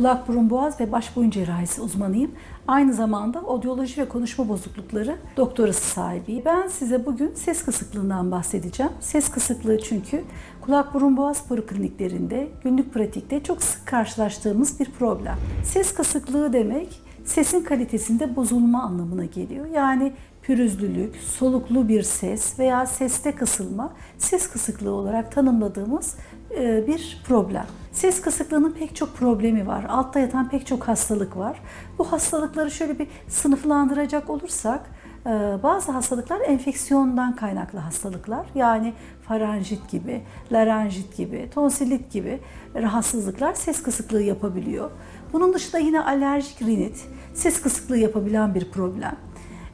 Kulak, burun, boğaz ve baş boyun cerrahisi uzmanıyım. Aynı zamanda odyoloji ve konuşma bozuklukları doktorası sahibiyim. Ben size bugün ses kısıklığından bahsedeceğim. Ses kısıklığı çünkü kulak, burun, boğaz polikliniklerinde günlük pratikte çok sık karşılaştığımız bir problem. Ses kısıklığı demek sesin kalitesinde bozulma anlamına geliyor. Yani pürüzlülük, soluklu bir ses veya seste kısılma ses kısıklığı olarak tanımladığımız e, bir problem. Ses kısıklığının pek çok problemi var. Altta yatan pek çok hastalık var. Bu hastalıkları şöyle bir sınıflandıracak olursak e, bazı hastalıklar enfeksiyondan kaynaklı hastalıklar. Yani faranjit gibi, larenjit gibi, tonsillit gibi rahatsızlıklar ses kısıklığı yapabiliyor. Bunun dışında yine alerjik rinit ses kısıklığı yapabilen bir problem.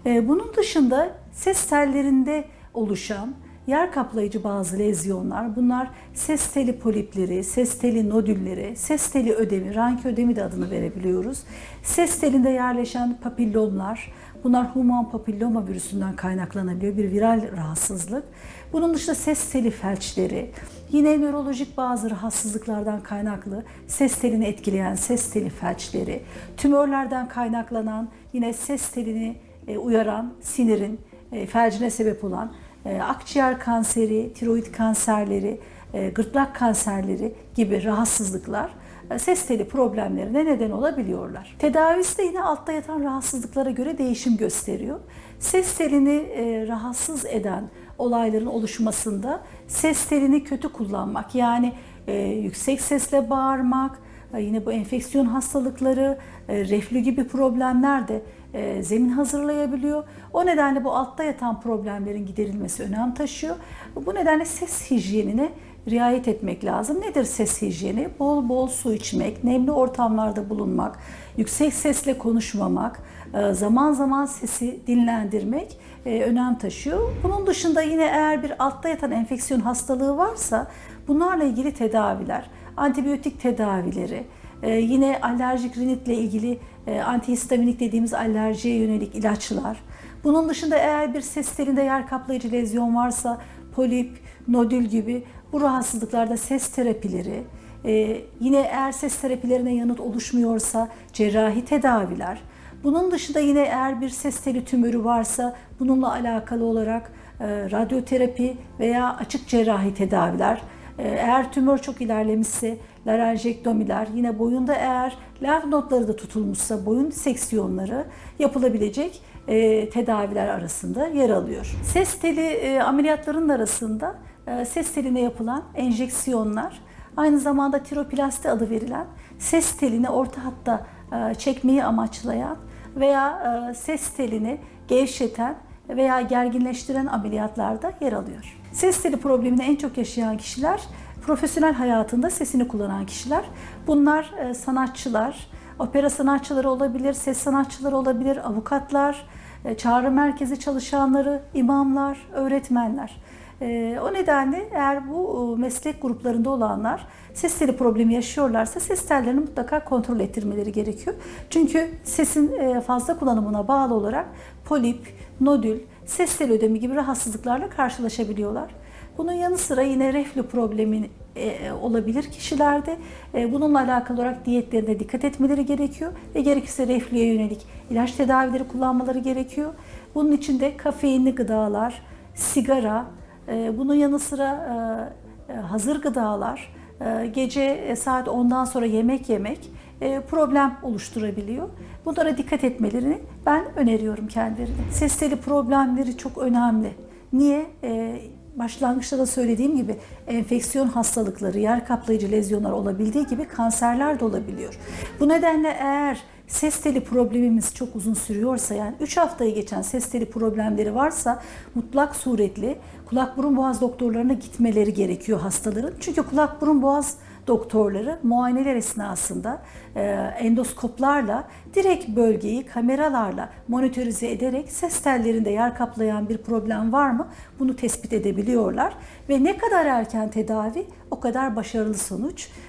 Ee, Bunun dışında ses tellerinde oluşan yer kaplayıcı bazı lezyonlar, bunlar ses teli polipleri, ses teli nodülleri, ses teli ödemi, ranki ödemi de adını verebiliyoruz. Ses telinde yerleşen papillomlar, bunlar human papilloma virüsünden kaynaklanabiliyor, bir viral rahatsızlık. Bunun dışında ses teli felçleri, yine nörolojik bazı rahatsızlıklardan kaynaklı ses telini etkileyen ses teli felçleri, tümörlerden kaynaklanan yine ses telini uyaran sinirin e, felcine sebep olan e, akciğer kanseri, tiroid kanserleri, e, gırtlak kanserleri gibi rahatsızlıklar e, ses teli problemlerine neden olabiliyorlar. Tedavisi de yine altta yatan rahatsızlıklara göre değişim gösteriyor. Ses telini e, rahatsız eden olayların oluşmasında ses telini kötü kullanmak yani e, yüksek sesle bağırmak, e, Yine bu enfeksiyon hastalıkları, e, reflü gibi problemler de e, zemin hazırlayabiliyor. O nedenle bu altta yatan problemlerin giderilmesi önem taşıyor. Bu nedenle ses hijyenine riayet etmek lazım. Nedir ses hijyeni? Bol bol su içmek, nemli ortamlarda bulunmak, yüksek sesle konuşmamak, e, zaman zaman sesi dinlendirmek önem taşıyor. Bunun dışında yine eğer bir altta yatan enfeksiyon hastalığı varsa bunlarla ilgili tedaviler, antibiyotik tedavileri, e, yine alerjik rinitle ilgili e, antihistaminik dediğimiz alerjiye yönelik ilaçlar. Bunun dışında eğer bir ses telinde yer kaplayıcı lezyon varsa polip, nodül gibi bu rahatsızlıklarda ses terapileri, e, yine eğer ses terapilerine yanıt oluşmuyorsa cerrahi tedaviler. Bunun dışında yine eğer bir ses teli tümörü varsa bununla alakalı olarak radyoterapi veya açık cerrahi tedaviler. E, Eğer tümör çok ilerlemişse larenjektomiler, yine boyunda eğer lenf nodları da tutulmuşsa boyun diseksiyonları yapılabilecek e, tedaviler arasında yer alıyor. Ses teli e, ameliyatlarının arasında e, ses teline yapılan enjeksiyonlar, aynı zamanda tiroplasti adı verilen ses telini orta hatta e, çekmeyi amaçlayan veya ses telini gevşeten veya gerginleştiren ameliyatlarda yer alıyor. Ses teli problemini en çok yaşayan kişiler profesyonel hayatında sesini kullanan kişiler. Bunlar e, sanatçılar, opera sanatçıları olabilir, ses sanatçıları olabilir, avukatlar, e, çağrı merkezi çalışanları, imamlar, öğretmenler. Ee, o nedenle eğer bu e, meslek gruplarında olanlar ses teli problemi yaşıyorlarsa ses tellerini mutlaka kontrol ettirmeleri gerekiyor. Çünkü sesin e, fazla kullanımına bağlı olarak polip, nodül, ses teli ödemi gibi rahatsızlıklarla karşılaşabiliyorlar. Bunun yanı sıra yine reflü problemi e, olabilir kişilerde. E, bununla alakalı olarak diyetlerine dikkat etmeleri gerekiyor ve gerekirse reflüye yönelik ilaç tedavileri kullanmaları gerekiyor. Bunun için de kafeinli gıdalar, sigara, e, bunun yanı sıra e, hazır gıdalar, gece saat 10'dan sonra yemek yemek problem oluşturabiliyor. Bunlara dikkat etmelerini ben öneriyorum kendilerine. Ses teli problemleri çok önemli. Niye? E, başlangıçta da söylediğim gibi enfeksiyon hastalıkları, yer kaplayıcı lezyonlar olabildiği gibi kanserler de olabiliyor. Bu nedenle eğer ses teli problemimiz çok uzun sürüyorsa yani 3 haftayı geçen ses teli problemleri varsa mutlak suretli kulak burun boğaz doktorlarına gitmeleri gerekiyor hastaların. Çünkü kulak burun boğaz doktorları muayeneler esnasında e, endoskoplarla direkt bölgeyi kameralarla monitörize ederek ses tellerinde yer kaplayan bir problem var mı? Bunu tespit edebiliyorlar. Ve ne kadar erken tedavi? O kadar başarılı sonuç.